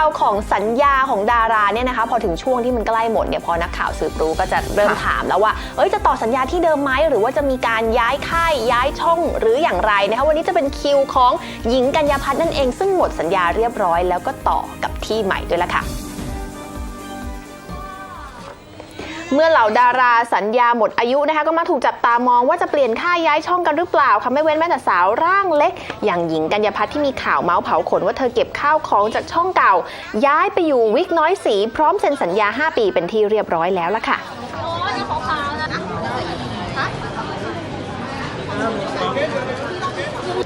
าวของสัญญาของดาราเนี่ยนะคะ พอถึงช่วงที่มันใกล้หมดเนี่ยพอนักข่าวสืบรู้ก็จะเริ่มถามแล้วว่าเอ้ยจะต่อสัญญาที่เดิมไหมหรือว่าจะมีการย้ายค่ายย้ายช่องหรืออย่างไรนะคะวันนี้จะเป็นคิวของหญิงกัญญาพัฒน์นั่นเองซึ่งหมดสัญญาเรียบร้อย แล้วก็ต่อกับที่ใหม่ด้วยละค่ะ เมื่อเหล่าดาราสัญญาหมดอายุนะคะก็มาถูกจับตามองว่าจะเปลี่ยนค่ายย้ายช่องกันหรือเปล่าค่ะไม่เว้นแม้แต่สาวร่างเล็ก อย่างหญิงกัญญาพัฒน์ที่มีข่าวเมาส์เผาขนว่าเธอเก็บข้าวของจากช่องเก่า ย้ายไปอยู่วิกน้อยสีพร้อมเซ็นสัญญา 5 ปีเป็นที่เรียบร้อยแล้วล่ะค่ะ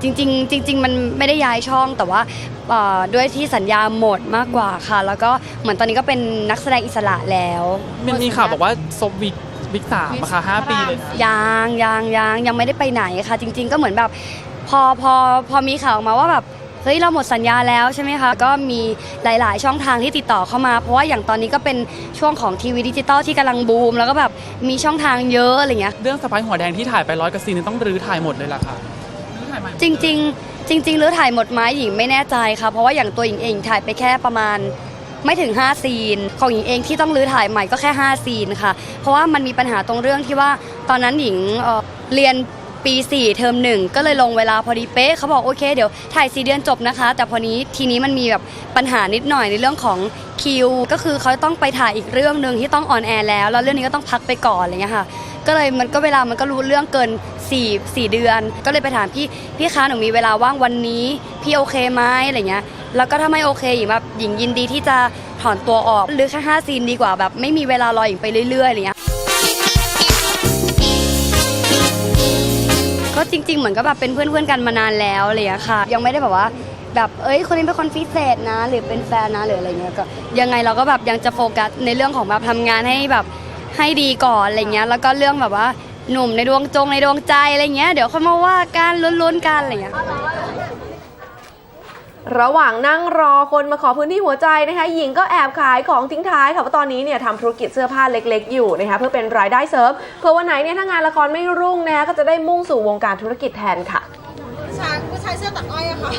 จริงๆจริง ๆ มันไม่ได้ย้ายช่องแต่ว่า ด้วยที่สัญญาหมดมากกว่าค่ะ แล้วก็เหมือนตอนนี้ก็เป็นนักแสดงอิสระแล้วมันมีข่าวบอกว่าซบวิกวิกสามอะค่ะห้าปีเลยนะยังยังยังยังไม่ได้ไปไหนค่ะ จริง ๆ ก็เหมือนแบบพอพอพอมีข่าวออกมาว่าแบบเฮ้ยเราหมดสัญญาแล้วใช่ไหมคะ ก็มีหลาย ๆ ช่องทางที่ติดต่อเข้ามา เพราะว่าอย่างตอนนี้ก็เป็นช่วงของทีวีดิจิตอลที่กำลังบูม แล้วก็แบบมีช่องทางเยอะอะไรเงี้ยเรื่องสไปร์หัวแดงที่ถ่ายไปร้อยกว่าซีนนี่ต้องรื้อถ่ายหมดเลยล่ะค่ะรื้อถ่ายใหม่จริง ๆ จริงๆหรือถ่ายหมดไหมหญิงไม่แน่ใจค่ะ เพราะว่าอย่างตัวหญิงเองถ่ายไปแค่ประมาณไม่ถึง 5 ซีน ของหญิงเองที่ต้องรื้อถ่ายใหม่ก็แค่ 5 ซีนค่ะ เพราะว่ามันมีปัญหาตรงเรื่องที่ว่าตอนนั้นหญิงเอ่อเรียนปี4เทอมหนึ่งก็เลยลงเวลาพอดีเป๊ะเขาบอกโอเคเดี๋ยวถ่าย4เดือนจบนะคะ แต่พอนี้ทีนี้มันมีแบบปัญหานิดหน่อยในเรื่องของคิว ก็คือเขาต้องไปถ่ายอีกเรื่องหนึ่งที่ต้องออนแอร์แล้วแล้วเรื่องนี้ก็ต้องพักไปก่อนอะไรเงี้ยค่ะก็เลยมันก็เวลามันก็รู้เรื่องเกิน 4 4 เดือน ก็เลยไปถามพี่พี่คะหนูมีเวลาว่างวันนี้ พี่โอเคไหมอะไรเงี้ยแล้วก็ถ้าไม่โอเคหญิงแบบหญิงยินดีที่จะถอนตัวออกหรือแค่5ซีนดีกว่าแบบไม่มีเวลารอหญิงไปเรื่อยๆอะไรเงี้ยก็จริง ๆ เหมือนก็แบบเป็นเพื่อนๆกันมานานแล้วอะไรเงี้ยค่ะ ยังไม่ได้แบบว่าแบบเอ้ยคนนี้เป็นคนพิเศษนะ หรือเป็นแฟนนะหรืออะไรเงี้ยก็ยังไงเราก็แบบยังจะโฟกัสในเรื่องของแบบทำงานให้แบบให้ดีก่อนอะไรเงี้ยแล้วก็เรื่องแบบว่า หนุ่มในดวงจงในดวงใจอะไรเงี้ยเดี๋ยวค่อยมาว่ากันลุ้นๆกันอะไรเงี้ยระหว่างนั่งรอคนมาขอพื้นที่หัวใจนะคะหญิงก็แอบขายของทิ้งท้ายค่ะว่าตอนนี้เนี่ยทำธุรกิจเสื้อผ้าเล็ก ๆ อยู่นะคะเพื่อเป็นรายได้เสริมเพื่อวันไหนเนี่ยถ้างานละครไม่รุ่งนะคะก็จะได้มุ่งสู่วงการธุรกิจแทนค่ะ ชายผู้ชายเสื้อตัดอ้อยอะค่ะ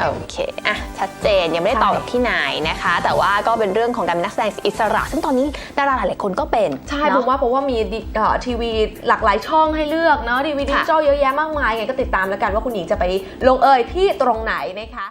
โอเคอะชัดเจนยังไม่ได้ตอบกับที่ไหนนะคะ แต่ว่าก็เป็นเรื่องของการเป็นนักแสดงอิสระ ซึ่งตอนนี้ดาราหลายๆคนก็เป็นใช่เนผอะ มว่าเพราะว่ามีดิเอ่อทีวีหลากหลายช่องให้เลือกเนาะทีวีดิจิตอลเยอะแยะมากมายไงก็ติดตามแล้วกันว่าคุณหญิงจะไปลงเอยที่ตรงไหนนะคะ